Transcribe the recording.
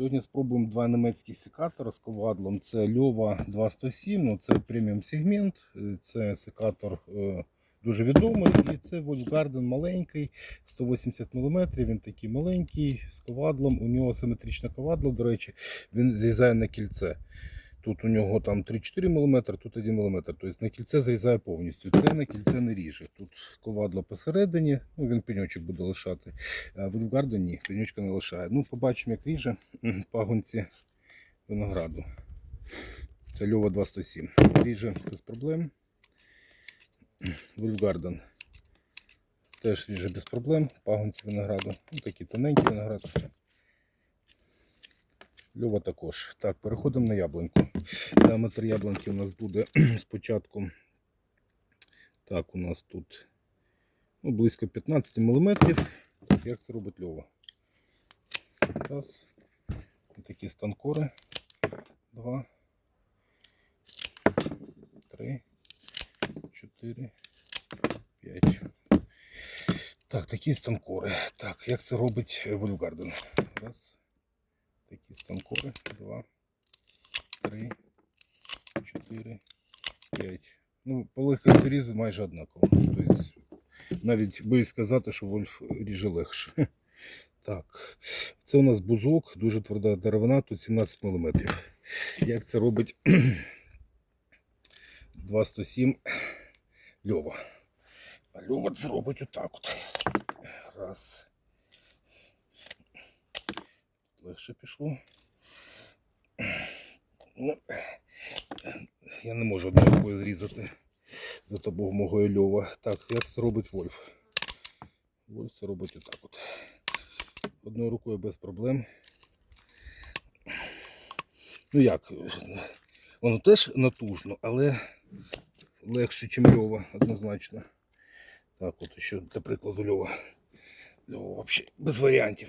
Сьогодні спробуємо два німецьких секатора з ковадлом. Це Льова 207, ну це преміум сегмент, е, це секатор е, дуже відомий. І це Вольфгарден маленький, 180 мм. Він такий маленький, з ковадлом. У нього симетричне ковадло, до речі, він зрізає на кільце. Тут у нього там 3-4 мм, тут 1 мм. Тобто на кільце зрізає повністю. Це на кільце не ріже. Тут ковадло посередині, ну він пеньочок буде лишати. В Wolfgarden ні, пеньочка не лишає. Ну, побачимо, як ріже пагонці винограду. Це Льова 207. Ріже без проблем. Вольфгарден. Теж ріже без проблем. Пагонці винограду. Ну, такі тоненькі виноград. Льова також. Так, переходимо на яблуньку. Діаметр яблуньки у нас буде спочатку. Так, у нас тут ну, близько 15 мм. Як це робить Льова? Раз. Такі станкори. Два. Три. Чотири. П'ять. Так, такі станкори. Так, як це робить Вольфгарден? Раз. Такі станкори. Два. Три. Чотири. П'ять. Ну, по легкості різу майже однаково. Тобто, навіть боюсь сказати, що Вольф ріже легше. Так, це у нас бузок, дуже тверда деревина, тут 17 мм. Як це робить 207 Льова? А Льова це робить отак от. Раз. Легше пішло. Ну, я не можу одною рукою зрізати за допомогою Льова. Так, як це робить Вольф? Вольф це робить отак от. Одною рукою без проблем. Ну як, воно теж натужно, але легше, ніж Льова, однозначно. Так, от ще для прикладу Льова. Льова взагалі без варіантів.